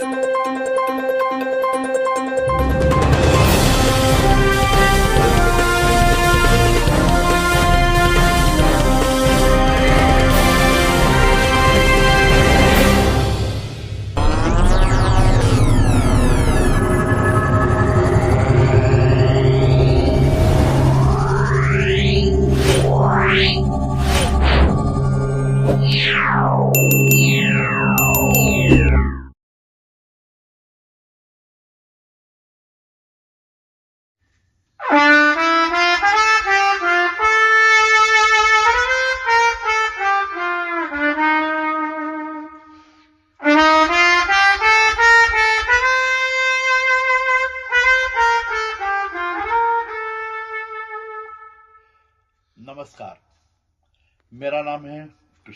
you.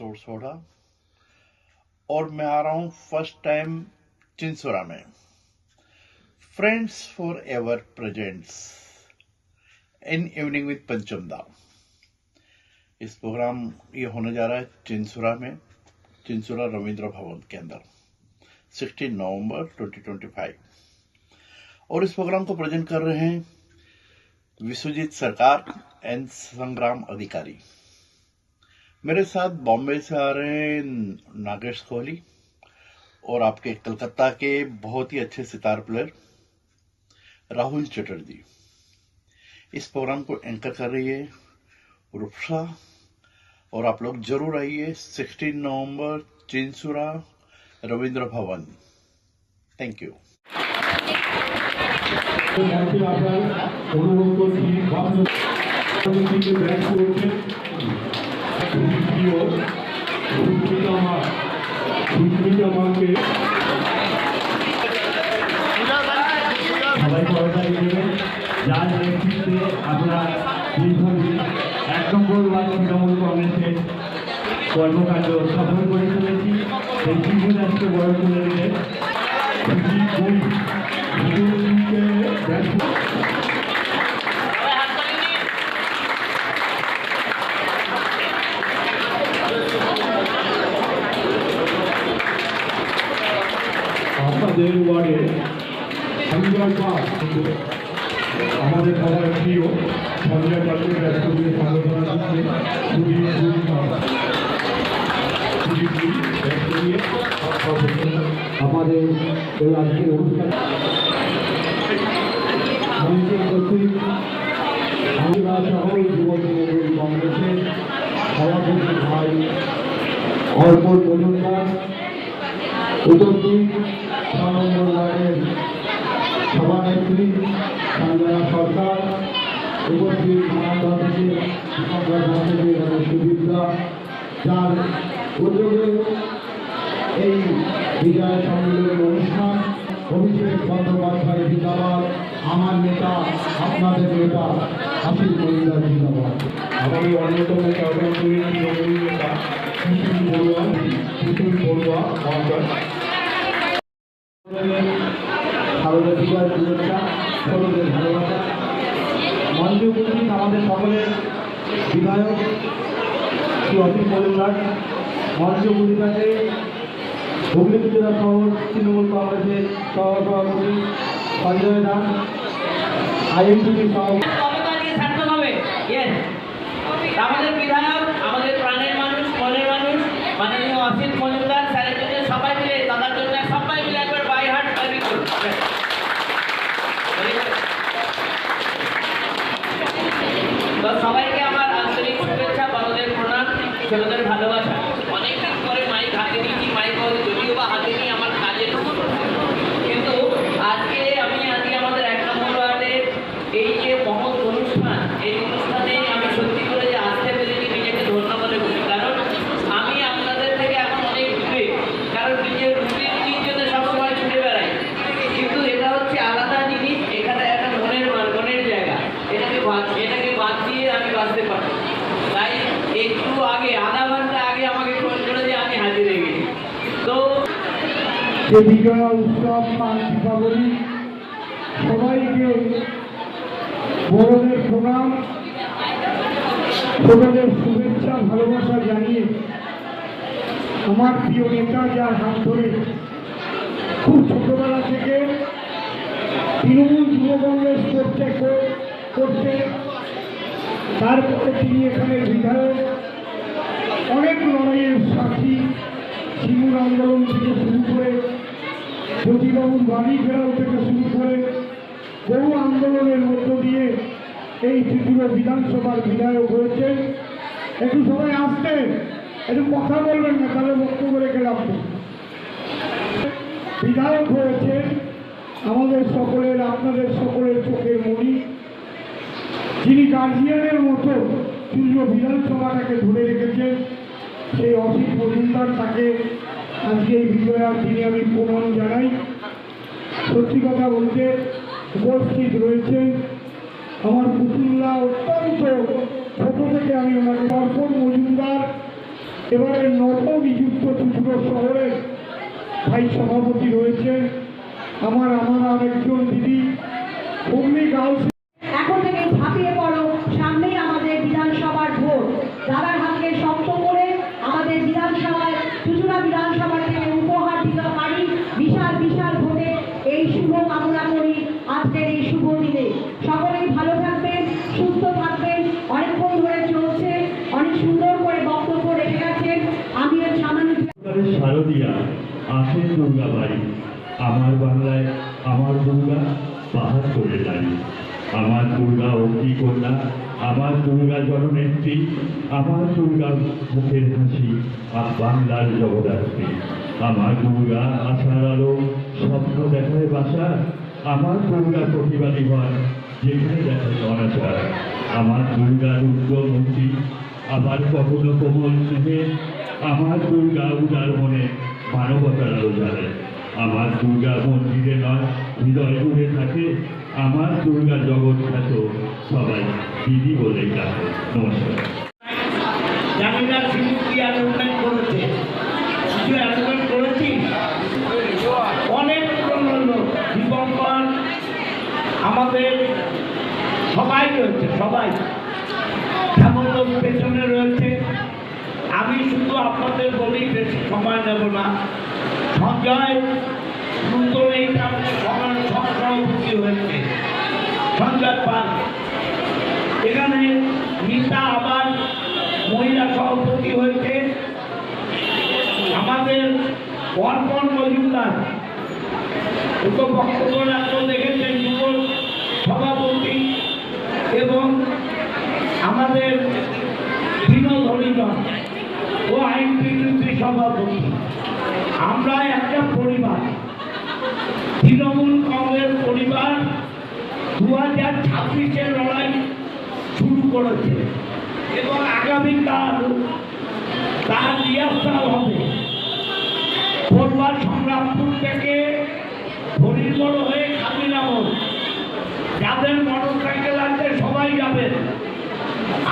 किशोर सोढ़ा और मैं आ रहा हूँ फ़र्स्ट टाइम चिंसोरा में। Friends for ever presents in evening with Pancham इस प्रोग्राम ये होने जा रहा है चिंसुरा में चिंसुरा रविंद्र भवन के अंदर 16 नवंबर 2025 और इस प्रोग्राम को प्रेजेंट कर रहे हैं विश्वजीत सरकार एंड संग्राम अधिकारी। मेरे साथ बॉम्बे से आ रहे हैं नागेश कोहली और आपके कलकत्ता के बहुत ही अच्छे सितार प्लेयर राहुल चटर्जी। इस प्रोग्राम को एंकर कर रही है रूपसा और आप लोग ज़रूर आइए 16 नवंबर चिंसुरा रविंद्र भवन। थैंक यू প্রিয় সুস্মিতা মা সুস্মিতা মাকে সবাই সহকারী দেবেন যার নেতৃত্বে আমরা দীর্ঘদিন এক নম্বর ওয়ার্ড তৃণমূল কংগ্রেসের কর্মকাণ্ড সফল করে চলেছি সেই দীর্ঘদাসকে বড় করে দিলেন আপনাদের ওয়ার্ডে সঞ্জয় পাল আমাদের সবার প্রিয়, সঞ্জয় পালকে দিয়ে সংগঠনা দিচ্ছে খুবই আমাদের এই আজকের অনুষ্ঠান। আমরা সহ যুব তৃণমূল কংগ্রেসের সভাপতি ভাই অর্পণ মজুমদার। ছ নম্বর ওয়ার্ডের সভানেত্রী সঞ্জনা সরকার উদ্যোগে এই বিজয় সম্মেলনের অনুষ্ঠান, অভিষেক বন্দ্যোপাধ্যায় আমার নেতা, আপনাদের নেতা আশিস মহিলা জিন্দাবাদ। আমাদের অন্যতম নেতা উপস্থিত আমাদের সকলের বিধায়ক শ্রী অসীম মজুমদার। মঞ্চে উপস্থিত আছে হুগলি জেলা শহর তৃণমূল আমাদের বিধায়ক, আমাদের প্রাণের মানুষ, মনের মানুষ, মাননীয় অসিত মজুমদার। স্যারের জন্য সবাই মিলে দাদার জন্য সবাই মিলে একবার বাই হার্ট সার্ভিস করুন Very good. তো সবাইকে আমার আন্তরিক শুভেচ্ছা বড়দের প্রণাম ছোটদের ভালোবাসা অনেকদিন পরে মাইক হাতে নিয়েছি মাইক যদিও বা হাতে নিয়ে আমার কাজের কিন্তু আজকে আমি আজকে আমাদের এক নম্বর ওয়ার্ডের এই যে মহৎ অনুষ্ঠান এই অনুষ্ঠানে আমি সত্যি করে যে আসতে পেরেছি নিজেকে ধন্য মনে করি কারণ আমি আপনাদের থেকে এখন অনেক দূরে কারণ নিজের রুটিন জন্য সবসময় ছুটে বেড়াই কিন্তু এটা হচ্ছে আলাদা জিনিস এখানে একটা মনের মান- মনের জায়গা এটাকে বাদ এটাকে বাদ দিয়ে আমি বাঁচতে পারি তাই একটু আগে আধা ঘণ্টা আগে আমাকে ফোন করে যে আমি হাজির হয়ে গেছি তো যে বিজয়া উৎসব বা দীপাবলি সবাইকে বড়দের প্রণাম, ছোটদের শুভেচ্ছা, ভালোবাসা জানিয়ে আমার প্রিয় নেতা যার হাত ধরে খুব ছোটবেলা থেকে তৃণমূল যুব কংগ্রেস করতে কর- করতে তারপরে তিনি এখানে বিধায়ক, অনেক লড়াইয়ের সাথী শিমুর আন্দোলন থেকে শুরু করে জ্যোতিবাবুর বাড়ি ঘেরাও থেকে শুরু করে বহু আন্দোলনের মধ্য দিয়ে এই ত্রিপুরা বিধানসভার বিধায়ক হয়েছেন একটু সবাই আসতে, একটু কথা বলবেন না, তাহলে বক্তব্য রেখে রাখবেন বিধায়ক হয়েছেন আমাদের সকলের, আপনাদের সকলের চোখের মণি যিনি গার্জিয়ানের মতো পুজো বিধানসভাটাকে ধরে রেখেছেন, সেই অসিত মজুমদার তাকে আজকে এই বিজয়ার দিনে আমি প্রণাম জানাই। সত্যি কথা বলতে উপস্থিত রয়েছেন আমার পুতুল্লা অত্যন্ত ছোট থেকে আমি ওনাকে দর্শন মজুমদার এবারে নবনিযুক্ত ত্রিপুরা শহরের ভাই সভাপতি রয়েছেন। আমার আমার আরেকজন দিদি। হুগলি গার্লস এখন থেকে ঝাঁপিয়ে পড়ো সামনেই আমাদের বিধানসভার ভোট দাদার হাতকে শক্ত করে আমাদের বিধানসভায় চুচুড়া বিধানসভা থেকে উপহার দিতে পারি বিশাল বিশাল ভোটে এই শুভ কামনা করি আজকের এই শুভ দিনে সকলেই ভালো থাকবেন সুস্থ থাকবেন অনেকক্ষণ ধরে চলছে অনেক সুন্দর করে বক্তব্য রেখে গেছেন আমিও সামান্য এবারে শারদিয়া আসেন দুর্গা বাড়ি। আমার বাংলায় আমার দুর্গা পাহাড় করে দাঁড়ি আমার দুর্গা অগ্নি কন্যা, আমার দুর্গা জননেত্রী আমার দুর্গা মুখের হাসি আর বাংলার জগদ্ধাত্রী। আমার দুর্গা আশার আলো স্বপ্ন দেখায় বাসা, আমার দুর্গা প্রতিবাদী হয় যেখানে দেখায় অনাচার। আমার দুর্গা রুদ্রমূর্তি আবার কখনো কোমল স্নেহে আমার দুর্গা উদার মনে মানবতার জ্বালে। আমার দুর্গা মন্দিরে নয়, হৃদয় জুড়ে থাকে। আমার দুর্গা জগৎ খ্যাত সবাই দিদি বলে ডাকে। নমস্কার। জানি সবাই রয়েছে, সবাই। সময় নেব না। সঞ্জয় নতুন এই সভাপতি হয়েছে। সঞ্জয় পাল। এখানে মিতা আবার মহিলা সভাপতি হয়েছে। আমাদের অর্পণ মজুমদার। দুটো বক্তব্য রাখতে দেখেছেন যুব সভাপতি এবং আমাদের বিনোদ হরিজন ও আইন বিরোধী সভাপতি আমরা একটা পরিবার। তৃণমূল কংগ্রেস পরিবার দু হাজার ছাব্বিশের লড়াই শুরু করেছে। এবং আগামীকাল তার রিহার্সাল হবে। পড়ুয়ার সংগ্রামপুর থেকে হরিবড় হয়ে খাদিনামল যাদের মোটর সাইকেল আছে, সবাই যাবেন।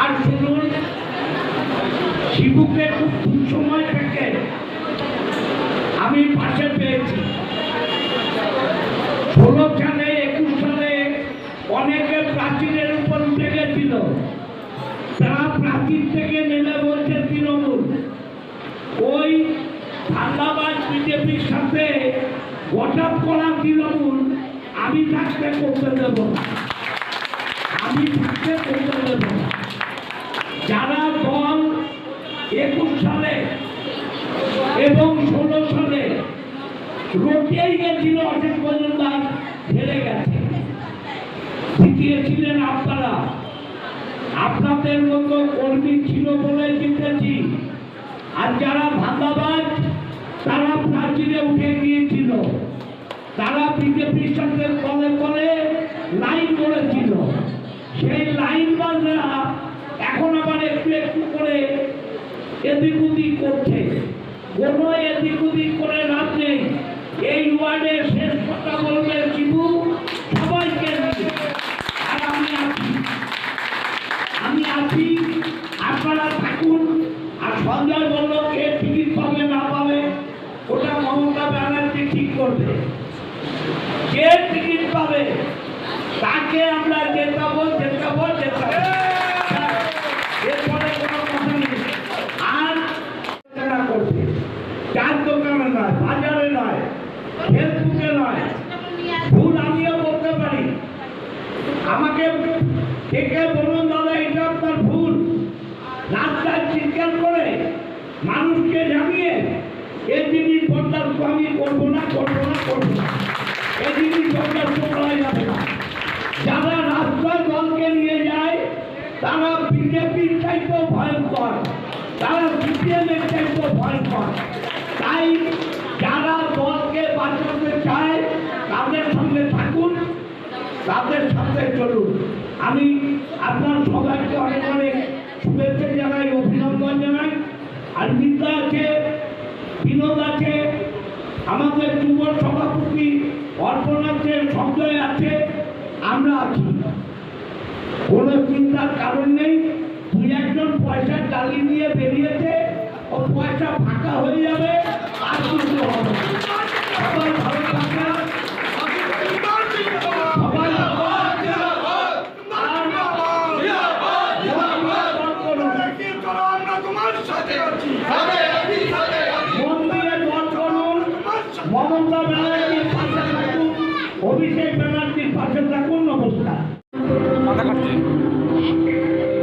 আর শুনুন শিবুকে খুব সময় থেকে আমি পাশে পেয়েছি। ষোলো সালে, একুশ সালে অনেকে প্রাচীরের উপর উঠে গেছিল। তারা প্রাচীর থেকে নেমে বলছে, তৃণমূল। ওই ধান্দাবাজ বিজেপির সাথে হঠাৎ করা তৃণমূল, আমি থাকতে করতে দেব আমি থাকতে করতে দেব না যারা দল একুশ সালে এবং ষোলো সালে রটিয়েই গেছিল অশেষ মজুমদার হেরে গেছে। জিতিয়েছিলেন আপনারা, আপনাদের মতো কর্মী ছিল বলে জিতেছি আর যারা ধান্দাবাজ, তারা প্রাচীরে উঠে গিয়েছিল। তারা বিজেপির সাথে কলে কলে লাইন করেছিল সেই লাইন বাজরা এখন আবার একটু একটু করে এদিক ওদিক করছে। কোনো এদিক ওদিক করে লাভ নেই। এই ওয়ার্ডে শেষ কথা বলবে শিবু সবাইকে আর আমি আছি। আমি আছি। আপনারা থাকুন। আর সঞ্জয় বলল, কে টিকিট পাবে, না পাবে, ওটা মমতা ব্যানার্জি ঠিক করবে। কে টিকিট পাবে, তাকে আমরা জেতাবো জেতাবো জেতাবো এরপরে কোনো কথা নেই আর আলোচনা করবে চার দোকানে নয় বাজারে নয় হেলথ বলতে নয় ভুল আমিও বলতে পারি আমাকে ডেকে বলুন দাদা, এটা আপনার ভুল। রাস্তায় চিৎকার করে মানুষকে জানিয়ে এই জিনিস বরদাস্ত আমি করব না করব না, করব এই জিনিস বরদাস্ত যাবে না। যারা রাস্তায় দলকে নিয়ে যায়, তারা বিজেপির চাইতেও ভয়ঙ্কর। তারা সিপিএমের চাইতেও ভয়ঙ্কর। তাই যারা দলকে বাঁচাতে চায়, তাদের সঙ্গে থাকুন, তাদের সাথে চলুন। আমি আপনার সবাইকে অনেক অনেক শুভেচ্ছা জানাই, অভিনন্দন জানাই। আর বিদ্যা আছে, বিনোদ আছে, আমাদের যুব সভাপতি অর্পণ আছে আছে, আমরা আছি। কোনো চিন্তার কারণ নেই, দুই একজন পয়সা চালিয়ে নিয়ে বেরিয়েছে, ও পয়সা ফাঁকা হয়ে যাবে।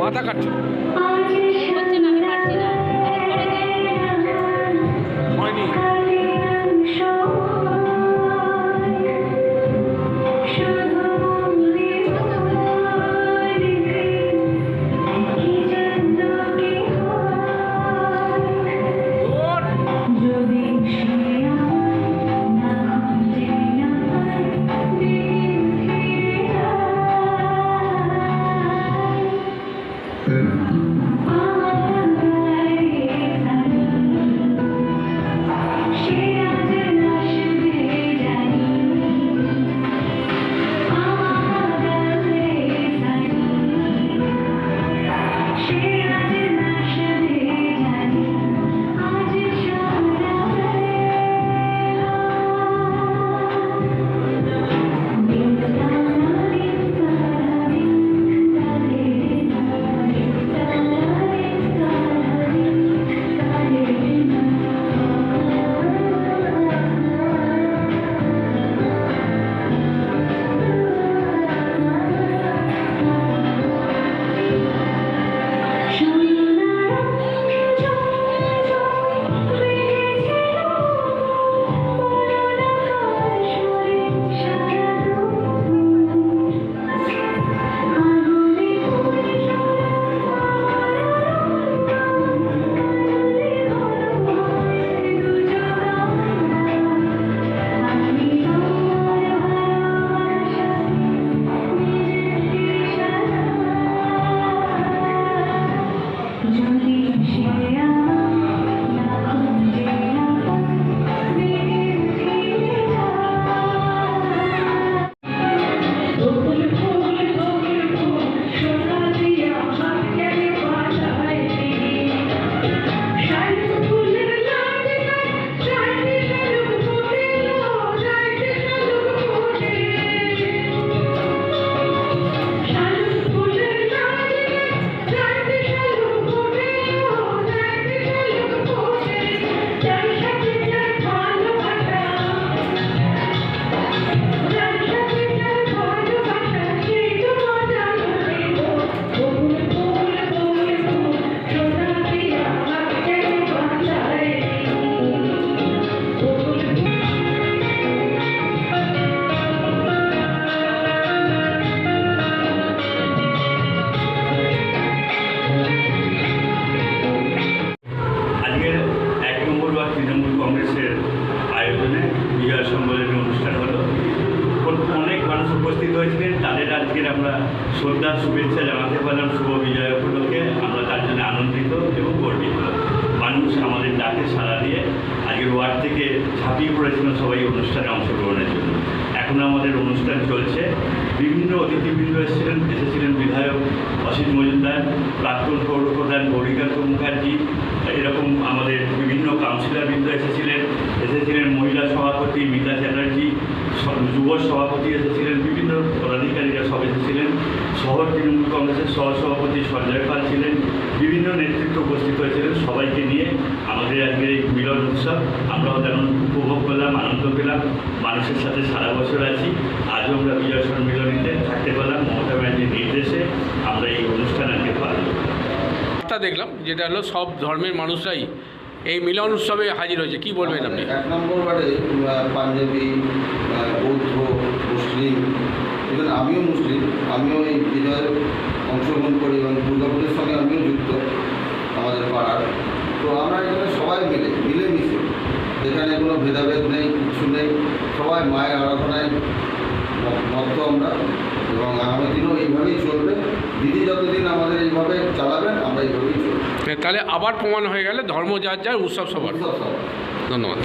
মাথা কাটছে তাদের আজকের আমরা শ্রদ্ধা, শুভেচ্ছা জানাতে পারলাম শুভ বিজয় উপলক্ষে। আমরা তার জন্য আনন্দিত এবং গর্বিত। মানুষ আমাদের ডাকে সাড়া দিয়ে আজকের ওয়ার্ড থেকে ঝাঁপিয়ে পড়েছিল সবাই অনুষ্ঠানে অংশগ্রহণের জন্য। এখন আমাদের অনুষ্ঠান চলছে। বিভিন্ন অতিথিবৃন্দ এসেছিলেন এসেছিলেন বিধায়ক অসিত মজুমদার, প্রাক্তন পৌরপ্রধান গৌরীকান্ত মুখার্জি, এরকম আমাদের বিভিন্ন কাউন্সিলরবৃন্দ এসেছিলেন। এসেছিলেন মহিলা সভাপতি মিতা চ্যাটার্জি যুব সভাপতি এসেছিলেন, বিভিন্ন পদাধিকারীরা সব এসেছিলেন। শহর তৃণমূল কংগ্রেসের সহসভাপতি সঞ্জয় পাল ছিলেন, বিভিন্ন নেতৃত্ব উপস্থিত হয়েছিলেন সবাইকে নিয়ে। আমাদের আজকের এই মিলন উৎসব, আমরাও যেমন উপভোগ করলাম, আনন্দ পেলাম, মানুষের সাথে সারা বছর আছি। আজও আমরা বিজয় সম্মিলনীতে থাকতে পারলাম, মমতা ব্যানার্জির নির্দেশে আমরা এই অনুষ্ঠান আজকে পালন দেখলাম, যেটা হলো সব ধর্মের মানুষরাই এই মিলন উৎসবে হাজির হয়েছে, কি বলবেন আপনি? এক নম্বর বারে পাঞ্জাবি বৌদ্ধ, মুসলিম ইভেন আমিও মুসলিম, আমিও এই বিজয়ে অংশগ্রহণ করি এবং দুর্গাপুজোর সঙ্গে আমিও যুক্ত আমাদের পাড়ার। তো আমরা এখানে সবাই মিলে, মিলেমিশে, এখানে কোনো ভেদাভেদ নেই, কিছু নেই, সবাই মায়ের আরাধনায় মত আমরা। এবং আগামী দিনও এইভাবেই চলবে। দিদি যতদিন আমাদের এইভাবে চালাবেন আমরা এইভাবেই চলবো। তাহলে আবার প্রমাণ হয়ে গেলে ধর্ম যার যার উৎসব সবার ধন্যবাদ।